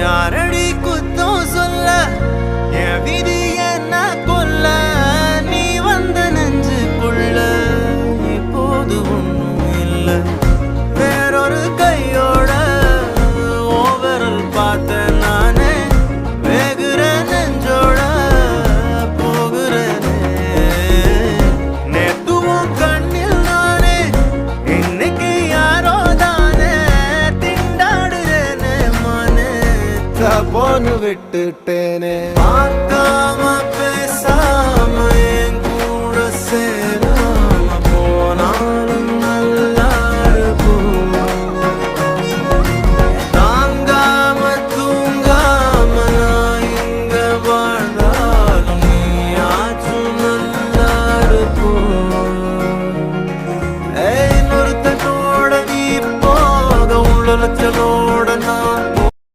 यार। விட்டுட்டேனே.